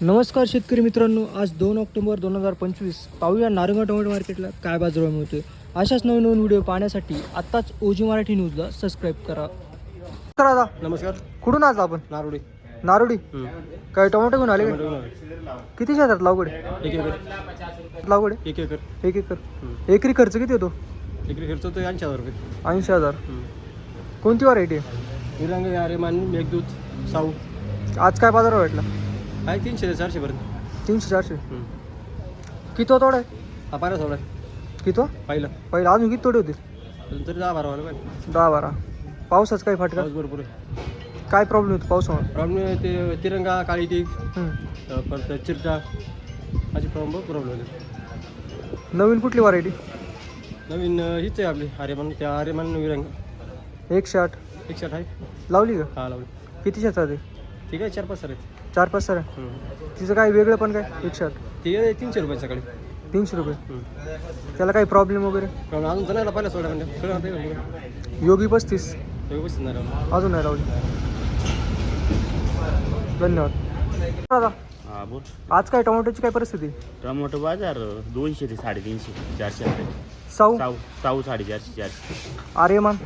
नमस्कार शेतकरी मित्रांनो आज दोन ऑक्टोबर दोन हजार पंचवीस पाहूया नारंगा टोमॅटो मार्केटला काय बाजारभाव मिळतोय. अशाच नवीन नवीन व्हिडिओ पाहण्यासाठी आत्ताच ओजी मराठी न्यूजला सबस्क्राईब करा. करा दादा. नमस्कार. कुठून आज आपण? नारोडी. नारोडी? काय टोमॅटो घेऊन आले का? एक किती शेतात लागवड आहे? एकर. लागवड? एक एकर. एक एकर. एकरी खर्च किती येतो एकरी खर्च होतो ऐंशी हजार रुपये. ऐंशी हजार. कोणती व्हरायटी आहे? विरंग आरेमान मेघदूत साऊ. आज काय बाजार भेटला? आहे तीनशे ते चारशे पर्यंत. तीनशे चारशे? किती तोडा आहे? हा पारा सोडा किती पाहिलं. पहिला अजून किती तोडे होते? अजून तरी दहा बारा व्हायला पाहिजे. दहा बारा. पावसाचं काय फाटका पाऊस भरपूर आहे. काय प्रॉब्लेम होतो पावसामुळे? प्रॉब्लेम ते तिरंगा काळी ती हम्म. परत चिरटा अशी प्रॉब्लेम प्रॉब्लेम होते. नवीन कुठली व्हरायटी नवीन अं, हीच आहे आपली आर्यमान त्या आर्यमान विरंग. एकशे आठ. एकशे आठ आहे. लावली का? हा लावली. किती शेतात आहे? ठीक आहे चार पाच सर आहेत. चार पाच सर. तिचं काय वेगळं पण काय आठ ती तीनशे रुपये सकाळी. तीनशे रुपये. त्याला काही प्रॉब्लेम वगैरे? प्रॉब्लेम अजून जणायला पहिला सोडा म्हणजे नाही का? योगी पस्तीस. नाही राहिलं. अजून नाही लावली धन्यवाद. दादा हा बोल. आज काय टोमॅटोची काय परिस्थिती? टोमॅटो बाजार दोनशे ते साडेतीनशे चारशे साऊ साऊ साडेचारशे चारशे. आर्यमान?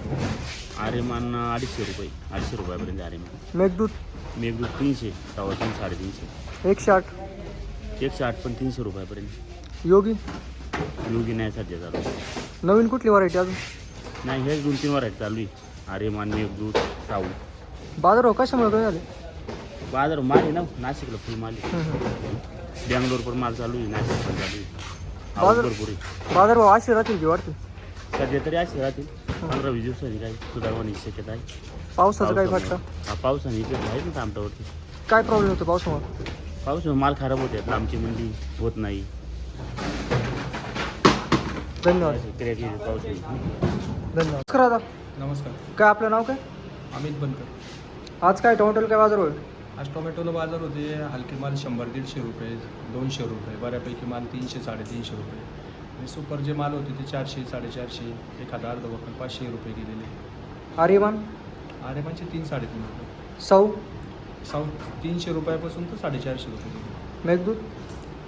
आरेमान अडीचशे रुपये अडीचशे रुपयापर्यंत आरेमान. मेघदूत? मेघदूत तीनशे सव्वा तीन साडेतीनशे. एकशे आठ. एकशे आठ पण तीनशे रुपयापर्यंत. योगी? योगी नाही सध्या चालू. नवीन कुठली व्हरायटी अजून? नाही हेच दोन तीन वर आहेत चालू आहे. आरेमान मेघदूत साऊ. बाजार हो कशामुळे काय झाले? बाजार माल आहे ना नाशिकला फुल माल आहे. हम्म, हम्म. बँगलोर पण माल चालू आहे नाशिक पण चालू आहे. आवक बाजार- भरपूर आहे. बाजार भाव असे राहतील की वाटते सध्या तरी असे राहतील. पंधरा वीस दिवसांनी काही सुधारवानी शक्यता आहे. पावसाचं काय पावसामुळे. फाटका? हा पावसाने इकडे आहे ना तामटावरती काय प्रॉब्लेम होतो पावसामुळे? पाऊस माल खराब होते आमची मंडी होत नाही. धन्यवाद. पाऊस येते. धन्यवाद. नमस्कार दादा. नमस्कार. काय आपलं नाव काय? अमित बनकर. आज काय टोमॅटोला काय बाजार होईल? आज टोमॅटोला बाजार होते हलके माल शंभर दीडशे रुपये दोनशे रुपये बऱ्यापैकी माल तीनशे साडेतीनशे रुपये. आणि सुपर जे माल होते ते चारशे साडेचारशे एखादा अर्ध वखल पाचशे रुपये गेलेले. आर्यमान? आरेमानचे तीन साडेतीन रुपये साऊ साऊथ तीनशे रुपयापासून तर साडेचारशे रुपये गेले. मेघदूत?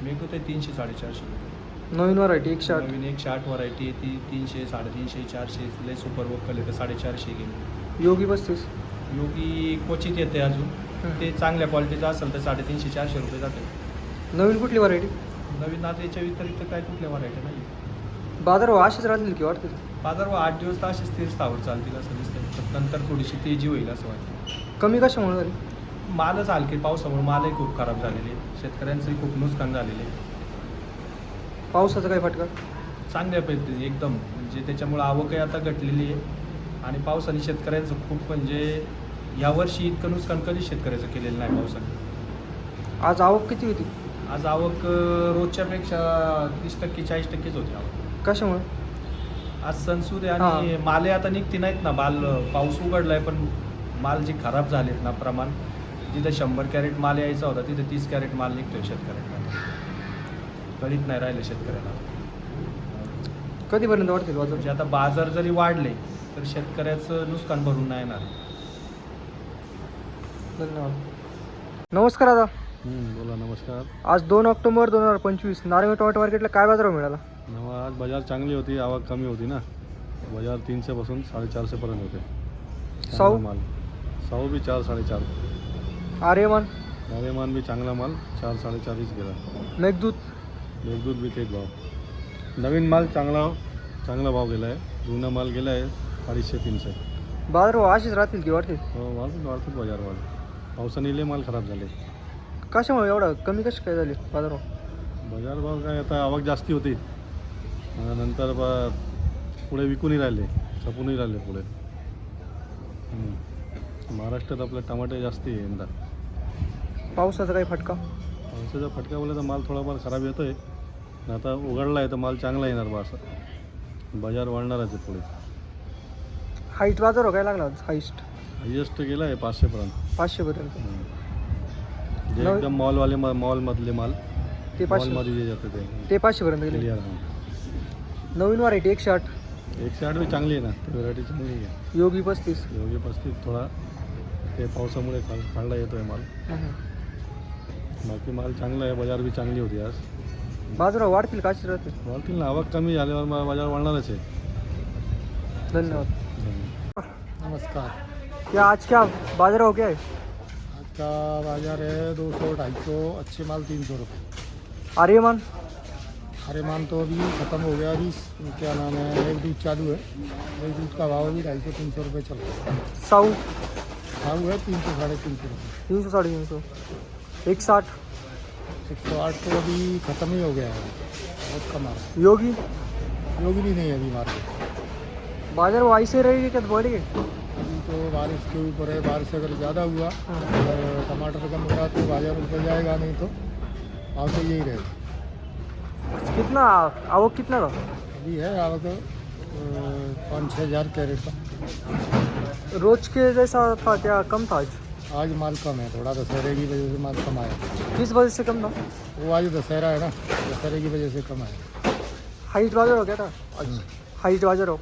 मेघदूत आहे तीनशे साडेचारशे रुपये. नवीन व्हरायटी एकशे आठ नवीन एकशे आठ व्हरायटी आहे ती तीनशे साडेतीनशे चारशे लय सुपर वक्कल आहे तर साडेचारशे गेले. योगी पस्तीस योगी क्वचित येते अजून. ते चांगल्या क्वालिटीचं असेल तर साडेतीनशे चारशे रुपये जाते. नवीन कुठली व्हरायटी नवीन आता याच्या व्यतिरिक्त काय कुठल्या व्हरायटी नाही बाजार भाव असेच राहतील की वाटते? बाजार व आठ दिवस तर असे स्थिर स्थावर चालतील असं दिसतं पण नंतर थोडीशी तेजी होईल असं वाटतं कमी कशामुळे झाली? मालच हलके पावसामुळे मालही खूप खराब झालेले शेतकऱ्यांचंही खूप नुकसान झालेले पावसाचा काय फटका? चांगल्या पद्धतीने एकदम. म्हणजे त्याच्यामुळे आवकही आता घटलेली आहे. आणि पावसाने शेतकऱ्यांचं खूप म्हणजे यावर्षी इतकं नुकसान कधीच शेतकऱ्याचं केलेलं नाही पावसाने. आज आवक किती होती? आज आवक अं, रोजच्यापेक्षा तीस टक्के चाळीस टक्केच होती आवक. कशामुळे? आज सणसूद आहे आणि माले आता निघते नाहीत ना. माल पाऊस उघडलाय पण माल जे खराब झालेत ना प्रमाण जिथं शंभर कॅरेट माल यायचा होता तिथं तीस कॅरेट माल निघतोय शेतकऱ्यांना. कळीत नाही राहिलं शेतकऱ्याला कधीपर्यंत वाढतील बाजार? म्हणजे आता बाजार जरी वाढले तर शेतकऱ्याचं नुकसान भरून नाही येणार. धन्यवाद. नमस्कार दादा. बोला नमस्कार. आज दोन ऑक्टोबर दोन हजार पंचवीस नारायण टोमॅटो मार्केटला काय बाजार मिळाला? नवा आज बाजार चांगली होती आवक कमी होती ना. बाजार तीनशेपासून साडेचारशेपर्यंत होते. चांगला साऊ? माल. साऊ बी चार साडेचार. आर्यमान? नावेमान बी चांगला माल चार साडेचारच गेला. मेघदूत? मेघदूत बी तेच भाव. नवीन माल चांगला चांगला भाव गेला आहे जुना माल गेला आहे अडीचशे तीनशे. बाजार असेच राहतील की वाढतील? हो वाढतात वाढतात बाजार वाढ पावसाने माल खराब झाले. कशामुळे एवढा? कमी कशी काय झाली बाजार भाव बाजार भाव काय आता आवक जास्ती होती. नंतर बा पुढे विकूनही राहिले छपूनही राहिले पुढे. हम्म. महाराष्ट्रात आपले टमाटे जास्ती आहे यंदा. पावसाचा काही फटका? पावसाचा फटका बोलला तर माल थोडाफार खराब येतो आहे आता उघडला आहे तर माल चांगला येणार बा असं. बाजार वाढणारच आहे पुढे. हाईट बाजार भाव काय लागला हाईस्ट? हायेस्ट गेला आहे पाचशेपर्यंत. पाचशेपर्यंत. हम्म. जे नवी- एकदम मॉलवाले मा मॉलमधले माल. ते पाचशे मॉलमध्ये जे जाते ते. ते पाचशेपर्यंत गेले. क्लिअर नवीन व्हरायटी एकशे आठ एकशे आठ बी चांगली आहे ना. ती व्हरायटी चांगली आहे. योगी पस्तीस. योग्य पस्तीस थोडा. ते पावसामुळे खाल खालला येतो आहे माल बाकी माल चांगला आहे. बाजार बी चांगली होती आज. बाजारावर वाढतील का राहतील वाढतील ना. आवक कमी झाल्यावर मग बाजार वाढणारच आहे. धन्यवाद. नमस्कार. क्या आज क्या बाजार हो? गया है आज का बाज़ार है दो सौ ढाई सौ अच्छे माल तीन सौ रुपये आर्यमान हरे मान तो अभी ख़त्म हो गया अभी क्या नाम है एक दूध चालू है। एक दूध का भाव अभी ढाई सौ तीन सौ रुपये चल रहा है। साऊ? भाव है तीन सौ साढ़े तीन सौ रुपये तीन सौ साढ़े तीन सौ। एक साठ? एक सौ आठ तो अभी ख़त्म ही हो गया है। बहुत कम आ रहा योगी है। योगी? भी नहीं है अभी मार्केट। बाज़ार वो ऐसे रहेगी क्या बढ़ेगी? अभी तो बारिश के ऊपर है बारिश अगर ज़्यादा हुआ तो टमाटर कम हुआ तो बाज़ार ऊपर जाएगा नहीं तो। भाव तो यही रहेगा कितना आवक कितना था? अभी है आवक पाँच छः हज़ार कैरेट का। रोज के जैसा था क्या कम था आज? आज माल कम है थोड़ा दशहरे की वजह से माल कम आया। किस वजह से कम था? वो आज दशहरा है ना दशहरे की वजह से कम आया। हाइट बाज़ार हो गया था? हाइट बाज़ार हो।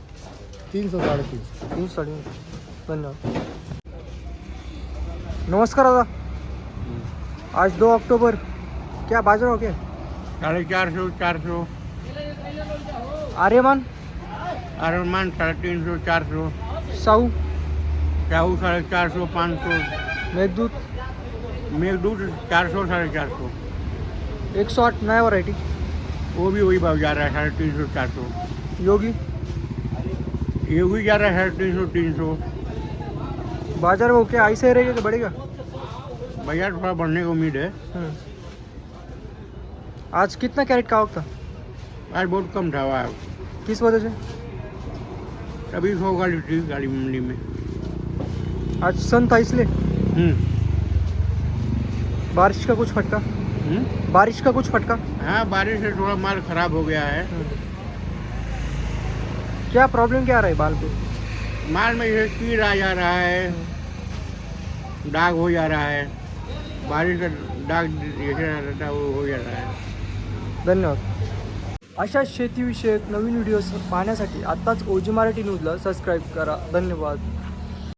तीन सौ साढ़े तीन सौ। तीन सौ साढ़े तीन सौ। धन्यवाद नमस्कार दादा। आज दो अक्टूबर। क्या बाज़ार हो गया साढ़े चार सौ चार सौ। आर्यमान। आर्यमान साढ़े तीन सौ चार सौ। साहू। साहू साढ़े चार सौ पाँच सौ। मेघदूत। मेघदूत चार सौ साढ़े चार सौ। एक सौ आठ नया वैरायटी वो भी वही भाव जा रहा है साढ़े तीन सौ चार सौ। योगी। ये भी जा रहा है साढ़े तीन सौ तीन सौ। बाज़ार में क्या ऐसे ही रहेगा कि बढ़ेगा? बाज़ार थोड़ा बढ़ने की उम्मीद है। हम्म। आज कितना कैरेट का आवक था आज बहुत कम था वहाँ किस वजह से? तभी सौ गाड़ी थी गाड़ी मंडी में। आज सन था इसलिए? हम्म, बारिश का कुछ फटका? हम्म। बारिश का कुछ फटका? हाँ बारिश से थोड़ा माल खराब हो गया है। क्या प्रॉब्लम क्या आ रहा है बाल पे? माल में जैसे कीड़ आ जा रहा है। दाग हो जा रहा है। बारिश का दाग जैसे रहता वो हो जा रहा है। धन्यवाद. अशा शेतीविषयक नवीन व्हिडिओज पाहण्यासाठी आत्ताच ओजी मराठी न्यूजला सबस्क्राईब करा. धन्यवाद.